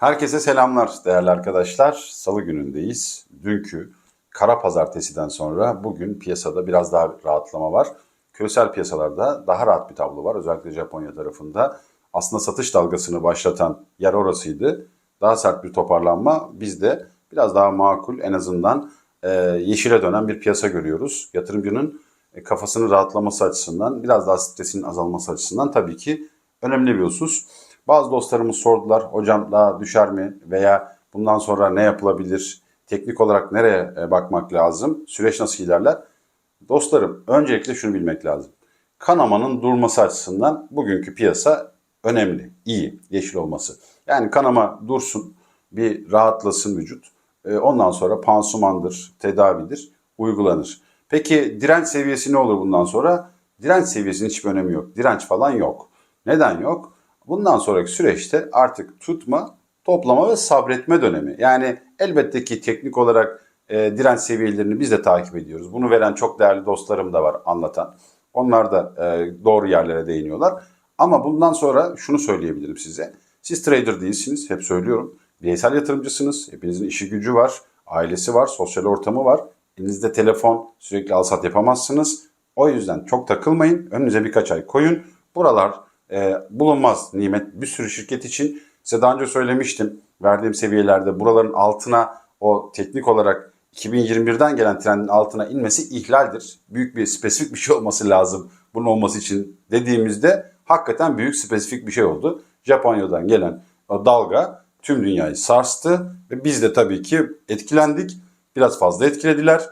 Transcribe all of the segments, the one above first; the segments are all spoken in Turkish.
Herkese selamlar değerli arkadaşlar. Salı günündeyiz. Dünkü kara pazartesiden sonra bugün piyasada biraz daha rahatlama var. Küresel piyasalarda daha rahat bir tablo var. Özellikle Japonya tarafında. Aslında satış dalgasını başlatan yer orasıydı. Daha sert bir toparlanma bizde biraz daha makul en azından e, yeşile dönen bir piyasa görüyoruz. Yatırımcının e, kafasının rahatlaması açısından biraz daha stresinin azalması açısından tabii ki önemli bir husus. Bazı dostlarımız sordular hocam daha düşer mi veya bundan sonra ne yapılabilir? Teknik olarak nereye e, bakmak lazım? Süreç nasıl ilerler? Dostlarım öncelikle şunu bilmek lazım. Kanamanın durması açısından bugünkü piyasa önemli, iyi, yeşil olması. Yani kanama dursun, bir rahatlasın vücut. E, Ondan sonra pansumandır, tedavidir, uygulanır. Peki direnç seviyesi ne olur bundan sonra? Direnç seviyesinin hiçbir önemi yok. Direnç falan yok. Neden yok? Bundan sonraki süreçte artık tutma, toplama ve sabretme dönemi. Yani elbette ki teknik olarak e, direnç seviyelerini biz de takip ediyoruz. Bunu veren çok değerli dostlarım da var anlatan. Onlar da e, doğru yerlere değiniyorlar. Ama bundan sonra şunu söyleyebilirim size. Siz trader değilsiniz, hep söylüyorum. Bireysel yatırımcısınız. Hepinizin işi gücü var, ailesi var, sosyal ortamı var. Elinizde telefon, sürekli alsat yapamazsınız. O yüzden çok takılmayın. Önünüze birkaç ay koyun. Buralar e, bulunmaz nimet bir sürü şirket için. Size daha önce söylemiştim. Verdiğim seviyelerde buraların altına o teknik olarak 2021'den gelen trendin altına inmesi ihlaldir. Büyük bir spesifik bir şey olması lazım bunun olması için dediğimizde hakikaten büyük spesifik bir şey oldu. Japonya'dan gelen dalga tüm dünyayı sarstı ve biz de tabii ki etkilendik. Biraz fazla etkilediler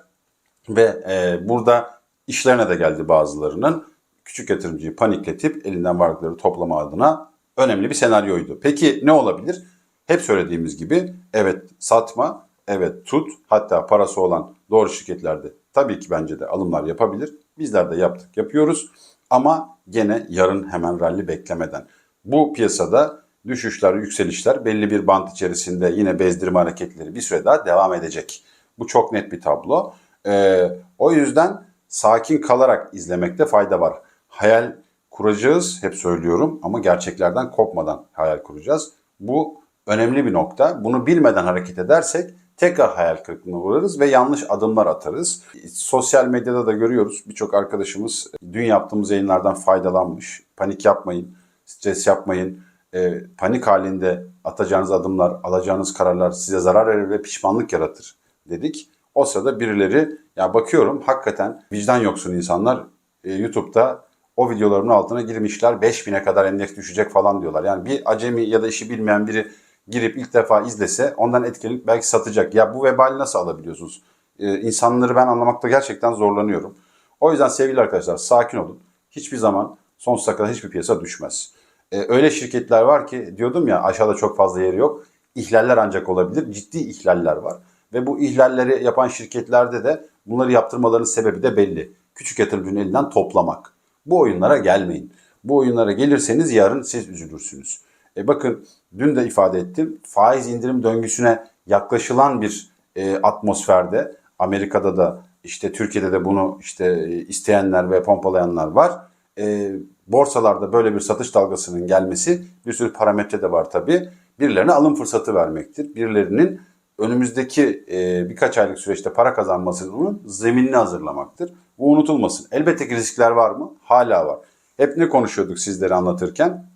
ve e, burada işlerine de geldi bazılarının. Küçük yatırımcıyı panikletip elinden varlıkları toplama adına önemli bir senaryoydu. Peki ne olabilir? Hep söylediğimiz gibi evet satma, evet tut hatta parası olan doğru şirketlerde tabii ki bence de alımlar yapabilir. Bizler de yaptık, yapıyoruz. Ama gene yarın hemen rally beklemeden. Bu piyasada düşüşler, yükselişler belli bir bant içerisinde yine bezdirme hareketleri bir süre daha devam edecek. Bu çok net bir tablo. Ee, o yüzden sakin kalarak izlemekte fayda var. Hayal kuracağız hep söylüyorum ama gerçeklerden kopmadan hayal kuracağız. Bu önemli bir nokta. Bunu bilmeden hareket edersek tekrar hayal kırıklığına uğrarız ve yanlış adımlar atarız. Sosyal medyada da görüyoruz birçok arkadaşımız dün yaptığımız yayınlardan faydalanmış. Panik yapmayın, stres yapmayın. E, panik halinde atacağınız adımlar, alacağınız kararlar size zarar verir ve pişmanlık yaratır dedik. O sırada birileri ya bakıyorum hakikaten vicdan yoksun insanlar e, YouTube'da o videoların altına girmişler 5000'e kadar endeks düşecek falan diyorlar. Yani bir acemi ya da işi bilmeyen biri girip ilk defa izlese ondan etkilenip belki satacak. Ya bu vebali nasıl alabiliyorsunuz? Ee, insanları ben anlamakta gerçekten zorlanıyorum. O yüzden sevgili arkadaşlar sakin olun. Hiçbir zaman sonsuza kadar hiçbir piyasa düşmez. Ee, öyle şirketler var ki diyordum ya aşağıda çok fazla yeri yok. İhlaller ancak olabilir. Ciddi ihlaller var. Ve bu ihlalleri yapan şirketlerde de bunları yaptırmalarının sebebi de belli. Küçük yatırımcının elinden toplamak. Bu oyunlara gelmeyin. Bu oyunlara gelirseniz yarın siz üzülürsünüz. E bakın dün de ifade ettim. Faiz indirim döngüsüne yaklaşılan bir e, atmosferde Amerika'da da işte Türkiye'de de bunu işte e, isteyenler ve pompalayanlar var. E, borsalarda böyle bir satış dalgasının gelmesi bir sürü parametre de var tabii. Birilerine alım fırsatı vermektir. Birilerinin önümüzdeki e, birkaç aylık süreçte para kazanmasının zeminini hazırlamaktır. Bu unutulmasın. Elbette ki riskler var mı? Hala var. Hep ne konuşuyorduk sizlere anlatırken?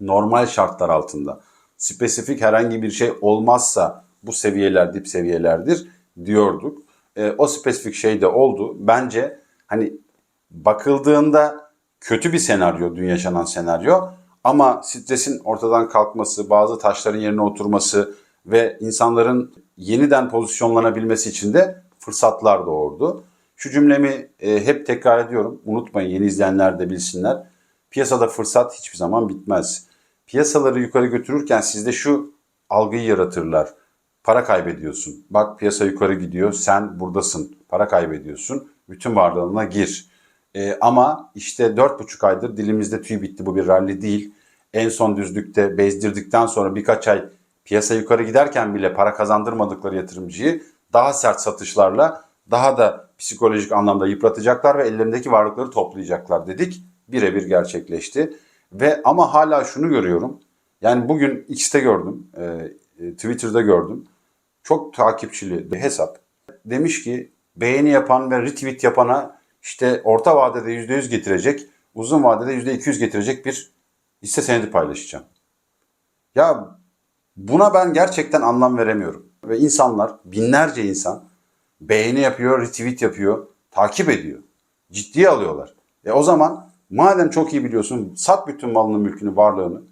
Normal şartlar altında spesifik herhangi bir şey olmazsa bu seviyeler dip seviyelerdir diyorduk. E, o spesifik şey de oldu. Bence hani bakıldığında kötü bir senaryo dün yaşanan senaryo ama stresin ortadan kalkması, bazı taşların yerine oturması ve insanların yeniden pozisyonlanabilmesi için de fırsatlar doğurdu. Şu cümlemi e, hep tekrar ediyorum. Unutmayın yeni izleyenler de bilsinler. Piyasada fırsat hiçbir zaman bitmez. Piyasaları yukarı götürürken sizde şu algıyı yaratırlar. Para kaybediyorsun. Bak piyasa yukarı gidiyor. Sen buradasın. Para kaybediyorsun. Bütün varlığına gir. E, ama işte 4,5 aydır dilimizde tüy bitti. Bu bir rally değil. En son düzlükte bezdirdikten sonra birkaç ay piyasa yukarı giderken bile para kazandırmadıkları yatırımcıyı daha sert satışlarla daha da psikolojik anlamda yıpratacaklar ve ellerindeki varlıkları toplayacaklar dedik. Birebir gerçekleşti. Ve ama hala şunu görüyorum. Yani bugün X'te gördüm. E, Twitter'da gördüm. Çok takipçili bir hesap. Demiş ki beğeni yapan ve retweet yapana işte orta vadede %100 getirecek, uzun vadede %200 getirecek bir hisse senedi paylaşacağım. Ya buna ben gerçekten anlam veremiyorum. Ve insanlar, binlerce insan beğeni yapıyor, retweet yapıyor, takip ediyor. Ciddiye alıyorlar. E o zaman madem çok iyi biliyorsun sat bütün malını, mülkünü, varlığını.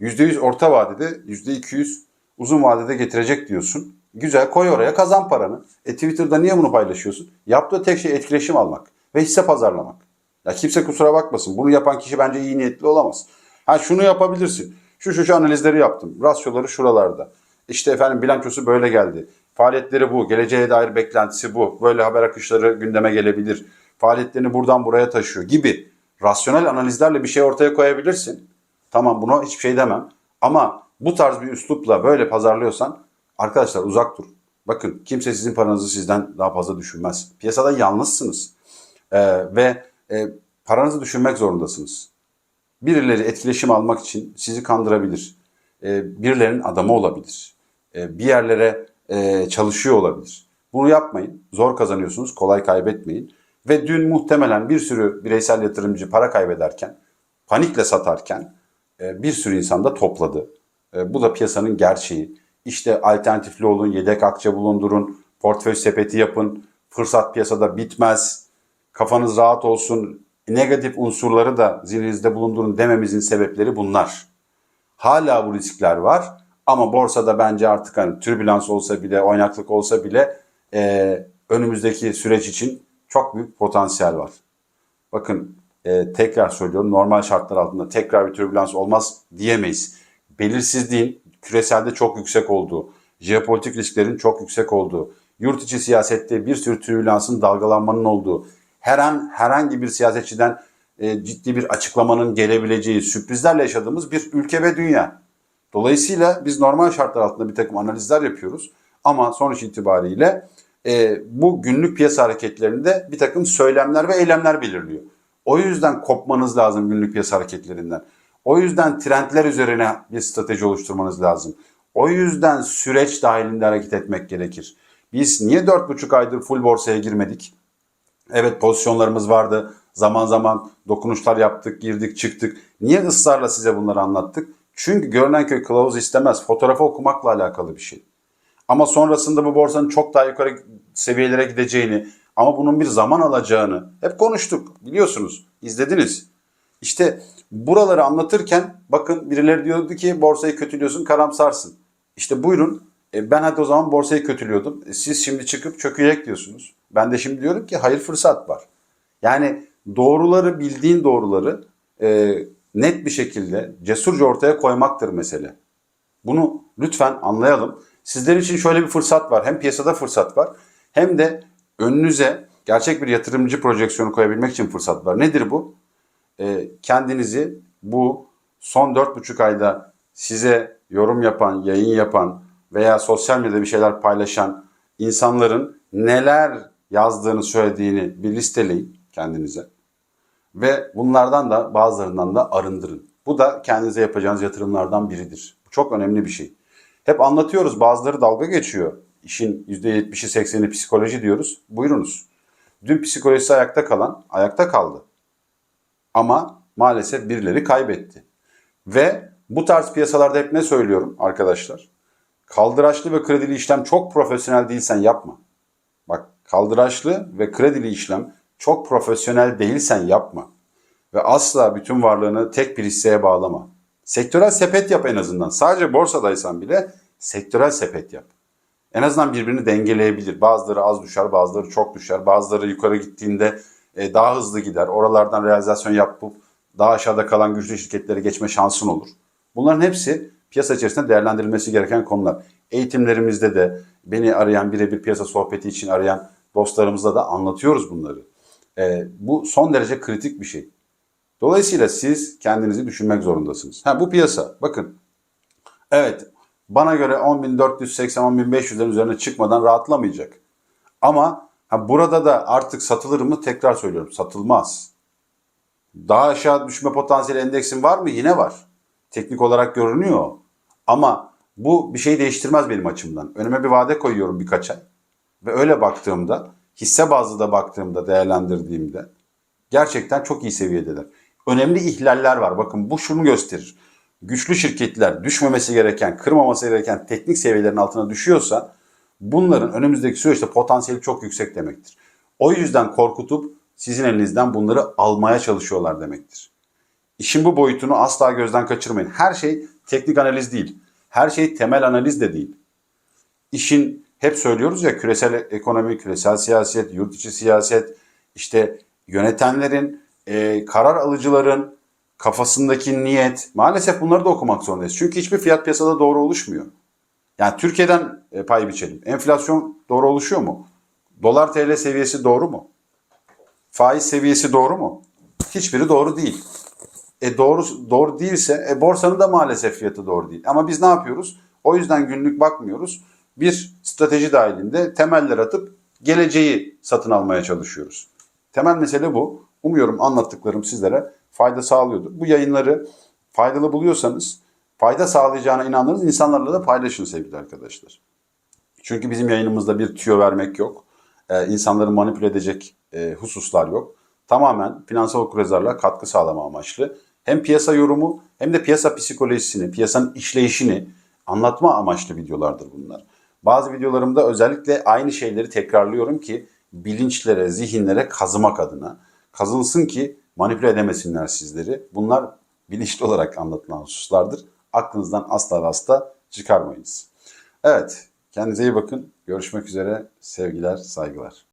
%100 orta vadede, %200 uzun vadede getirecek diyorsun. Güzel koy oraya kazan paranı. E Twitter'da niye bunu paylaşıyorsun? Yaptığı tek şey etkileşim almak ve hisse pazarlamak. Ya kimse kusura bakmasın. Bunu yapan kişi bence iyi niyetli olamaz. Ha şunu yapabilirsin. Şu şu şu analizleri yaptım. Rasyoları şuralarda. İşte efendim bilançosu böyle geldi. Faaliyetleri bu. Geleceğe dair beklentisi bu. Böyle haber akışları gündeme gelebilir. Faaliyetlerini buradan buraya taşıyor gibi. Rasyonel analizlerle bir şey ortaya koyabilirsin. Tamam buna hiçbir şey demem. Ama bu tarz bir üslupla böyle pazarlıyorsan arkadaşlar uzak durun. Bakın kimse sizin paranızı sizden daha fazla düşünmez. Piyasada yalnızsınız. Ee, ve e, paranızı düşünmek zorundasınız. Birileri etkileşim almak için sizi kandırabilir. Ee, birilerinin adamı olabilir. Ee, bir yerlere e, çalışıyor olabilir. Bunu yapmayın. Zor kazanıyorsunuz. Kolay kaybetmeyin. Ve dün muhtemelen bir sürü bireysel yatırımcı para kaybederken, panikle satarken e, bir sürü insan da topladı. E, Bu da piyasanın gerçeği. İşte alternatifli olun, yedek akçe bulundurun, portföy sepeti yapın. Fırsat piyasada bitmez. Kafanız rahat olsun. Negatif unsurları da zihninizde bulundurun dememizin sebepleri bunlar. Hala bu riskler var ama borsada bence artık hani türbülans olsa bile, oynaklık olsa bile e, önümüzdeki süreç için çok büyük potansiyel var. Bakın e, tekrar söylüyorum normal şartlar altında tekrar bir türbülans olmaz diyemeyiz. Belirsizliğin küreselde çok yüksek olduğu, jeopolitik risklerin çok yüksek olduğu, yurt içi siyasette bir sürü türbülansın dalgalanmanın olduğu, her an herhangi bir siyasetçiden e, ciddi bir açıklamanın gelebileceği, sürprizlerle yaşadığımız bir ülke ve dünya. Dolayısıyla biz normal şartlar altında bir takım analizler yapıyoruz. Ama sonuç itibariyle e, bu günlük piyasa hareketlerinde bir takım söylemler ve eylemler belirliyor. O yüzden kopmanız lazım günlük piyasa hareketlerinden. O yüzden trendler üzerine bir strateji oluşturmanız lazım. O yüzden süreç dahilinde hareket etmek gerekir. Biz niye 4,5 aydır full borsaya girmedik? Evet pozisyonlarımız vardı. Zaman zaman dokunuşlar yaptık, girdik, çıktık. Niye ısrarla size bunları anlattık? Çünkü görünen köy kılavuz istemez. Fotoğrafı okumakla alakalı bir şey. Ama sonrasında bu borsanın çok daha yukarı seviyelere gideceğini ama bunun bir zaman alacağını hep konuştuk. Biliyorsunuz, izlediniz. İşte buraları anlatırken bakın birileri diyordu ki borsayı kötülüyorsun, karamsarsın. İşte buyurun e, ben hadi o zaman borsayı kötülüyordum. E, siz şimdi çıkıp çökecek diyorsunuz. Ben de şimdi diyorum ki hayır fırsat var. Yani doğruları bildiğin doğruları e, net bir şekilde cesurca ortaya koymaktır mesele. Bunu lütfen anlayalım. Sizler için şöyle bir fırsat var. Hem piyasada fırsat var hem de önünüze gerçek bir yatırımcı projeksiyonu koyabilmek için fırsat var. Nedir bu? Ee, kendinizi bu son 4,5 ayda size yorum yapan, yayın yapan veya sosyal medyada bir şeyler paylaşan insanların neler yazdığını söylediğini bir listeleyin kendinize. Ve bunlardan da bazılarından da arındırın. Bu da kendinize yapacağınız yatırımlardan biridir. Bu çok önemli bir şey. Hep anlatıyoruz bazıları dalga geçiyor. İşin %70'i 80'i psikoloji diyoruz. Buyurunuz. Dün psikolojisi ayakta kalan ayakta kaldı. Ama maalesef birileri kaybetti. Ve bu tarz piyasalarda hep ne söylüyorum arkadaşlar? Kaldıraçlı ve kredili işlem çok profesyonel değilsen yapma. Bak kaldıraçlı ve kredili işlem çok profesyonel değilsen yapma. Ve asla bütün varlığını tek bir hisseye bağlama. Sektörel sepet yap en azından. Sadece borsadaysan bile sektörel sepet yap. En azından birbirini dengeleyebilir. Bazıları az düşer, bazıları çok düşer. Bazıları yukarı gittiğinde e, daha hızlı gider. Oralardan realizasyon yapıp daha aşağıda kalan güçlü şirketlere geçme şansın olur. Bunların hepsi piyasa içerisinde değerlendirilmesi gereken konular. Eğitimlerimizde de beni arayan birebir piyasa sohbeti için arayan dostlarımızla da anlatıyoruz bunları. E, bu son derece kritik bir şey. Dolayısıyla siz kendinizi düşünmek zorundasınız. Ha, bu piyasa bakın evet bana göre 10.480-10.500'lerin üzerine çıkmadan rahatlamayacak. Ama ha, burada da artık satılır mı tekrar söylüyorum satılmaz. Daha aşağı düşme potansiyeli endeksin var mı? Yine var. Teknik olarak görünüyor. Ama Bu bir şey değiştirmez benim açımdan. Önüme bir vade koyuyorum birkaç ay. Ve öyle baktığımda, hisse bazlı da baktığımda, değerlendirdiğimde gerçekten çok iyi seviyedeler. Önemli ihlaller var. Bakın bu şunu gösterir. Güçlü şirketler düşmemesi gereken, kırmaması gereken teknik seviyelerin altına düşüyorsa bunların önümüzdeki süreçte potansiyeli çok yüksek demektir. O yüzden korkutup sizin elinizden bunları almaya çalışıyorlar demektir. İşin bu boyutunu asla gözden kaçırmayın. Her şey teknik analiz değil. Her şey temel analiz de değil. İşin hep söylüyoruz ya küresel ekonomi, küresel siyaset, yurt içi siyaset, işte yönetenlerin, e, karar alıcıların kafasındaki niyet maalesef bunları da okumak zorundayız. Çünkü hiçbir fiyat piyasada doğru oluşmuyor. Yani Türkiye'den e, pay biçelim. Enflasyon doğru oluşuyor mu? Dolar TL seviyesi doğru mu? Faiz seviyesi doğru mu? Hiçbiri doğru değil. E doğru doğru değilse e borsanın da maalesef fiyatı doğru değil. Ama biz ne yapıyoruz? O yüzden günlük bakmıyoruz. Bir strateji dahilinde temeller atıp geleceği satın almaya çalışıyoruz. Temel mesele bu. Umuyorum anlattıklarım sizlere fayda sağlıyordur. Bu yayınları faydalı buluyorsanız, fayda sağlayacağına inandığınız insanlarla da paylaşın sevgili arkadaşlar. Çünkü bizim yayınımızda bir tüyo vermek yok. Ee, insanları manipüle edecek e, hususlar yok. Tamamen finansal okuryazarlığa katkı sağlama amaçlı. Hem piyasa yorumu hem de piyasa psikolojisini, piyasanın işleyişini anlatma amaçlı videolardır bunlar. Bazı videolarımda özellikle aynı şeyleri tekrarlıyorum ki bilinçlere, zihinlere kazımak adına. Kazınsın ki manipüle edemesinler sizleri. Bunlar bilinçli olarak anlatılan hususlardır. Aklınızdan asla ve asla çıkarmayınız. Evet, kendinize iyi bakın. Görüşmek üzere. Sevgiler, saygılar.